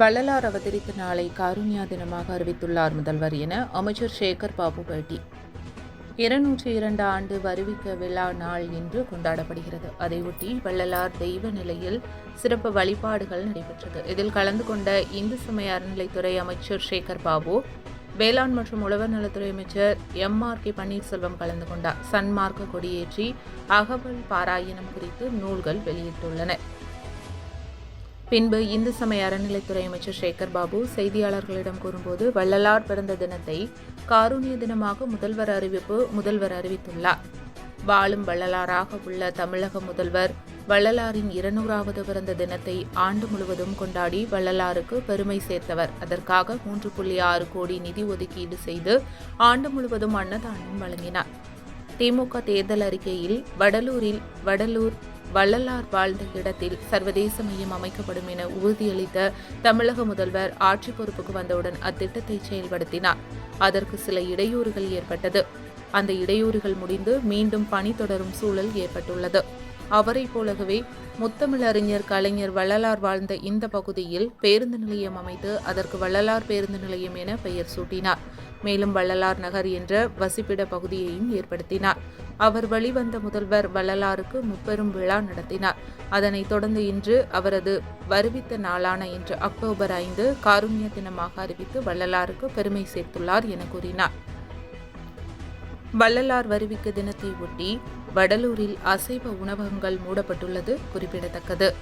வள்ளலார் அவதரித்த நாளை காருண்யா தினமாக அறிவித்துள்ளார் முதல்வர் என அமைச்சர் சேகர் பாபு பேட்டி. இருநூற்றி இரண்டு ஆண்டு வருவிக்க விழா நாள் இன்று கொண்டாடப்படுகிறது. அதையொட்டி வள்ளலார் தெய்வ நிலையில் சிறப்பு வழிபாடுகள் நடைபெற்றது. இதில் கலந்து கொண்ட இந்து சமய அறநிலைத்துறை அமைச்சர் சேகர் பாபு வேளாண் மற்றும் உழவர் நலத்துறை அமைச்சர் எம் ஆர் கே பன்னீர்செல்வம் கலந்து கொண்டார். சன்மார்க்க கொடியேற்றி அகவல் பாராயணம் குறித்து நூல்கள் வெளியிட்டுள்ளனர். பின்பு இந்து சமய அறநிலைத்துறை அமைச்சர் சேகர் பாபு செய்தியாளர்களிடம் கூறும்போது வள்ளலார் பிறந்த தினத்தை காருண்ய தினமாக முதல்வர் அறிவிப்பு முதல்வர் அறிவித்துள்ளார். வாழும் வள்ளலாராக உள்ள தமிழக முதல்வர் வள்ளலாரின் இருநூறாவது பிறந்த தினத்தை ஆண்டு முழுவதும் கொண்டாடி வள்ளலாருக்கு பெருமை சேர்த்தவர். அதற்காக மூன்று புள்ளி ஆறு கோடி நிதி ஒதுக்கீடு செய்து ஆண்டு முழுவதும் அன்னதானம் வழங்கினார். திமுக தேர்தல் அறிக்கையில் வடலூரில் வடலூர் வள்ளலார் வாழ்ந்த இடத்தில் சர்வதேச மையம் அமைக்கப்படும் என உறுதியளித்த தமிழக முதல்வர் ஆட்சி பொறுப்புக்கு வந்தவுடன் அத்திட்டத்தை செயல்படுத்தினார். அதற்கு சில இடையூறுகள் ஏற்பட்டது. அந்த இடையூறுகள் முடிந்து மீண்டும் பணி தொடரும் சூழல் ஏற்பட்டுள்ளது. அவரைப் போலவே முத்தமிழறிஞர் கலைஞர் வள்ளலார் வாழ்ந்த இந்த பகுதியில் பேருந்து நிலையம் அமைத்து அதற்கு வள்ளலார் பேருந்து நிலையம் என பெயர் சூட்டினார். மேலும் வள்ளலார் நகர் என்ற வசிப்பிட பகுதியையும் ஏற்படுத்தினார். அவர் வழிவந்த முதல்வர் வள்ளலாருக்கு முப்பெரும் விழா நடத்தினார். அதனைத் தொடர்ந்து இன்று அவரது வருவித்த நாளான இன்று அக்டோபர் ஐந்து காருண்ய தினமாக அறிவித்து வள்ளலாருக்கு பெருமை சேர்த்துள்ளார் என கூறினார். வள்ளலார் வருவிக்க தினத்தை ஒட்டி வடலூரில் அசைவ உணவகங்கள் மூடப்பட்டுள்ளது குறிப்பிடத்தக்கது.